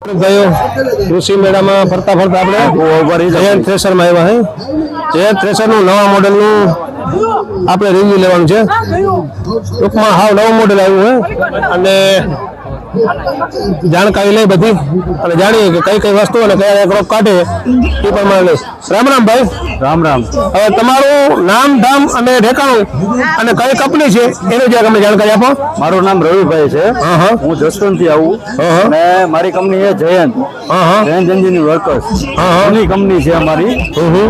ગયો કૃષિ મેળામાં ફરતા ફરતા આપણે જયંત થ્રેસરમાં આવ્યા હે. જયંત થ્રેસરનું નવા મોડેલનું આપણે રિવ્યુ લેવાનું છે. ટૂંકમાં હાવ નવું મોડેલ આવ્યું હે. અને જાણકારી લઈ બધી અને જાણીએ કે કઈ કઈ વસ્તુ અને કયા એક કાઢે એ પ્રમાણે રામ રામ ભાઈ. રામ રામ. હવે તમારું નામ ધામ અને ઠેકાણું અને કઈ કંપની છે એની જરાક અમને જાણકારી આપો. મારું નામ રવિભાઈ છે. હા જસવંતથી આવું. અને મારી કંપની છે જયંત. Jayant engineer workers. હા. કંપની છે અમારી.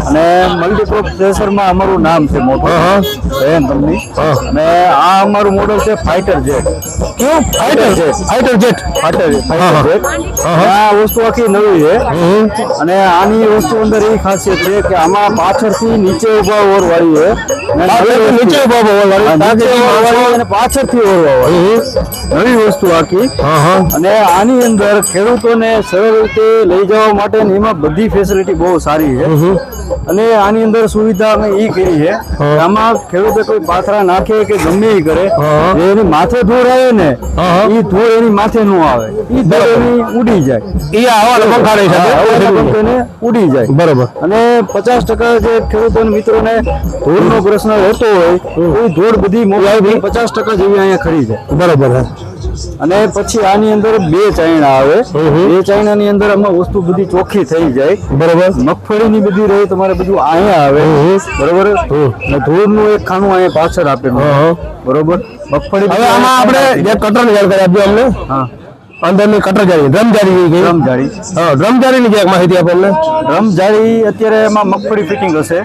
અને મલ્ટીક્રોપ પ્રેશરમાં અમારું નામ છે મોટું. જયંત કંપની. અને આ અમારું મોડલ છે ફાઇટર જેટ કેવું? Fighter jet fighter fighter jet હા, હા. આ વસ્તુ આખી નવી છે. અને આની વસ્તુ અંદર એ ખાસિયત છે કે આમાં પાછળથી નીચે ઊભા ઓર વાળી છે. નીચે ઊભા ઓર વાળી. અને પાછળથી ઓર વાળી. નવી વસ્તુ આખી. અને આની અંદર ખેડૂતોને સરળ રીતે લઈ જવા માટે એમાં બધી ફેસિલિટી બહુ સારી છે. અને આની અંદર સુવિધા અમે એ કરી છે આમાં ખેડૂતો કોઈ પાથરા નાખે કે ગમે એ કરે. એની માથે ધૂળ આવે ને એ ધૂળ એની માથે ન આવે. ઉડી જાય. એ આવા લોકો છે ઉડી જાય. બરોબર. અને પચાસ ટકા જે ખેડૂતો મિત્રોને ધૂળનો પ્રશ્ન રહેતો હોય એ ધૂળ બધી મોબાઈલ પચાસ ટકા જેવી અહીંયા ખરી જાય બરોબર હે. અને પછી આની અંદર બે ચાયણા આવે. બે ચાયણાની અંદર આમાં વસ્તુ બધી ચોખ્ખી થઈ જાય. બરોબર. મગફળીની બધી રહી તમારે બધું અહીંયા આવે. બરોબર? અને ધૂળનું એક ખાનું અહીંયા પાછળ આપેલું. બરોબર? મગફળી હવે આમાં આપણે જે કટરની કરી આપજો અમને. હા. અંદરની કટર જાળી ડ્રમ જાળી ગઈ ડ્રમ જાળી. હા ડ્રમ જાળીની ક્યાંક માહિતી આપો અમને ડ્રમ જાળી અત્યારે એમાં મગફળી ફિટિંગ હશે.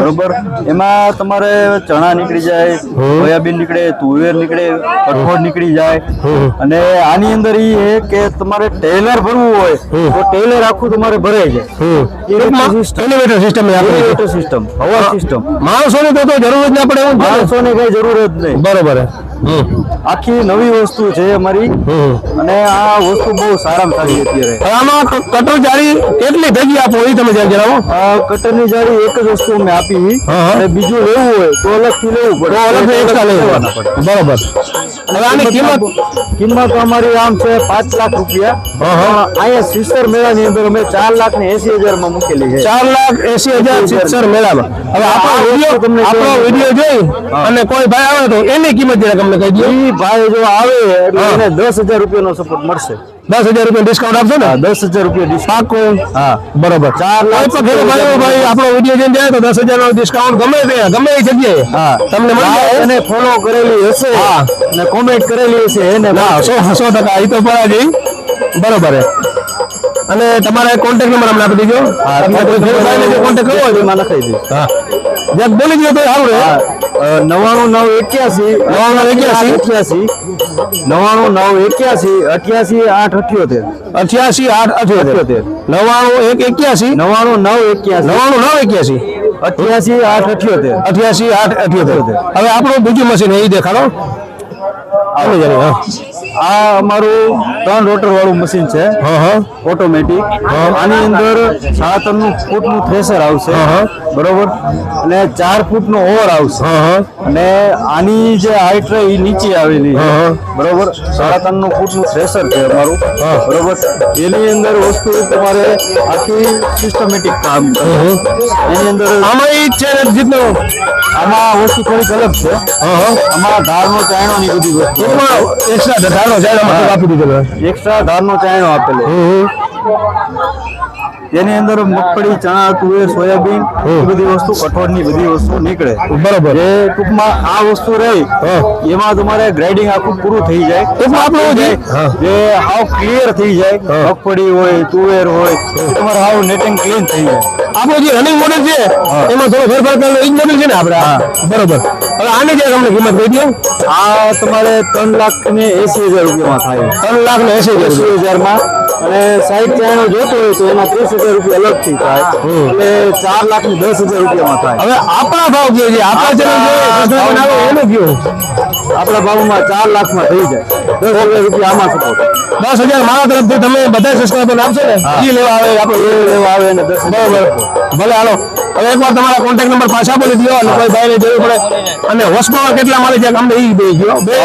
બરોબર? એમાં તમારે ચણા નીકળી જાય સોયાબીન નીકળે તુવેર નીકળે કઠોળ નીકળી જાય. અને આની અંદર એ કે તમારે ટેલર ભરવું હોય તો ટેલર આખું તમારે ભરાઈ જાય. સિસ્ટમ system, હવા સિસ્ટમ માણસોની તો તો જરૂર જ ના પડે. માણસોને કઈ જરૂર જ નહીં. બરોબર. આખી નવી વસ્તુ છે અમારી. અને આ વસ્તુ બહુ સારામાં સારી અત્યારે. આમાં કટર જાળી કેટલી ભેગી આપો એ તમે જણાવો. કટર કટરની જાળી એક જ વસ્તુ અમે આપી. અને બીજું લેવું હોય તો અલગથી લેવું પડે. અલગ એક્સ્ટ્રા લેવાના પડે. બરોબર. હવે આની કિંમત કિંમત અમારી આમ છે પાંચ લાખ રૂપિયા. અહીંયા સિસ્ટર મેળાની અંદર અમે ચાર લાખ ને એસી હજારમાં મૂકેલી છે. ચાર લાખ એસી હજાર સિત્તેર મેળામાં. હવે આપણો વીડિયો તમને આપણો વીડિયો જોઈ અને કોઈ ભાઈ આવે તો એની કિંમત જરા તમને કહી દો ભાઈ જો આવે એટલે એને દસ હજાર રૂપિયાનો સપોર્ટ મળશે. દસ હજાર રૂપિયા ડિસ્કાઉન્ટ આપશો ને? દસ હજાર રૂપિયા પાકું હા. બરોબર. ચાર લાખ ખેડૂત ભાઈઓ ભાઈ આપણો વીડિયો જોઈને જાય તો દસ હજાર નો ડિસ્કાઉન્ટ ગમે તે ગમે એ જગ્યાએ હા. તમને મળી ફોલો કરેલી હશે હા. અને કોમેન્ટ કરેલી હશે એને સો સો ટકા એ તો પડા બરોબર અને તમારા કોન્ટેક્ટ નંબર અમને આપી દેજો. કોન્ટેક્ટ કરવો હોય એમાં લખાઈ દઈશ હા. જ્યાં બોલી ગયો તો સારું રહે. નવાણું નવ એક્યાસી. નવ્વાણું એક્યાસી. અઠ્યાસી. નવાણું નવ એક્યાસી અઠ્યાસી આઠ અઠ્યોતેર. અઠ્યાસી આઠ અઠ્યોતેર. નવ્વાણું એક એક્યાસી? નવાણું નવ એક્યાસી. નવ્વાણું નવ એક્યાસી? અઠ્યાસી આઠ અઠ્યોતેર. અઠ્યાસી આઠ અઠ્યોતેર. હવે આપણું બીજું મશીન એ દેખાડો. આ અમારું ત્રણ રોટર વાળું મશીન છે. હા હા. ઓટોમેટિક આની અંદર સાડા ફૂટ ફૂટનું થ્રેસર આવશે. બરોબર? અને ચાર ફૂટનો ઓવર આવશે. અને આની જે હાઈટ રહે એ નીચે આવેલી બરોબર? સાડા ત્રણનું ફૂટનું થ્રેસર છે અમારું. બરોબર? એની અંદર વસ્તુ તમારે આખી સિસ્ટમેટિક કામ. એની અંદર આમાં છે આમાં વસ્તુ થોડીક અલગ છે. હા હા. આમાં ધારનો ચાયણો ની બધી વસ્તુ એક્સ્ટ્રા ધારનો ચાયણો આપી દીધો એક્સ્ટ્રા ધારનો ચાયણો આપેલો. એની અંદર મગફળી ચણા તુવેર સોયાબીન એ બધી વસ્તુ કઠોળની બધી વસ્તુ નીકળે. બરોબર. એ ટૂંકમાં આ વસ્તુ રહી એમાં તમારે ગ્રાઇડિંગ આખું પૂરું થઈ જાય. ટૂંકમાં આપણું જે- જે હાવ ક્લિયર થઈ જાય મગફળી હોય તુવેર હોય તમારે હાવ નેટિંગ ક્લીન થઈ જાય. આપણું જે રનિંગ મોડેલ છે એમાં થોડો ફેરફાર કરેલો એ મોડેલ છે ને આપણે બરોબર. હવે આની જે તમને કિંમત કહી દો આ તમારે ત્રણ લાખ ને એસી હજાર રૂપિયામાં થાય. ત્રણ લાખ ને એસી હજાર. માં હજારમાં. અને સાઈડ ચાયણો જોતો હોય તો એમાં ત્રીસ હજાર રૂપિયા અલગથી થાય. અને ચાર લાખની દસ હજાર રૂપિયામાં થાય. હવે આપણા ભાવ કયો છે આપણા ચેનલ બનાવે એનો કયો? આપણા ભાવમાં ચાર લાખમાં થઈ જાય. દસ રૂપિયા આમાં સપોર્ટ દસ હજાર મારા તરફથી તમે બધા સબસ્ક્રાઈબર આપશો ને? એ લેવા આવે આપણે એ લેવા આવે ને દસ બરોબર. ભલે હાલો. હવે એકવાર તમારા કોન્ટેક્ટ નંબર પાછા બોલી દો અને કોઈ ભાઈને જરૂર પડે. અને હોર્સ કેટલા મળે છે અમને એ દઈ ગયો બે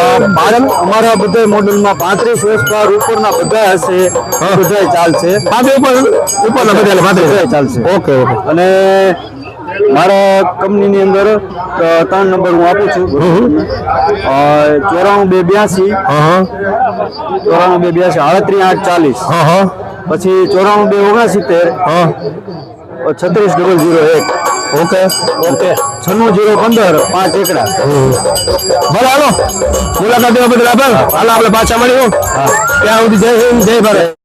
અમારા બધા મોડલમાં પાંત્રીસ વર્ષ પાર ઉપરના બધા હશે. બધા ચાલશે. આ બે ઉપર ઉપરના બધા પાંત્રીસ. ચાલશે. Okay okay. અને મારા કંપનીની અંદર ત્રણ નંબર હું આપું છું. ચોરાણું બે બ્યાસી. ચોરાણું બે બ્યાસી આડત્રીસ આઠ ચાલીસ. પછી ચોરાણું બે ઓગણસિત્તેર. હા છત્રીસ ડબલ જીરો એક. ઓકે. ઓકે. છન્નું જીરો પંદર પાંચ એકડા. ભલે હાલો. મુલાકાત દેવા બદલ આભાર. હાલો આપણે પાછા મળ્યું ત્યાં સુધી જય હિન્દ જય ભારત.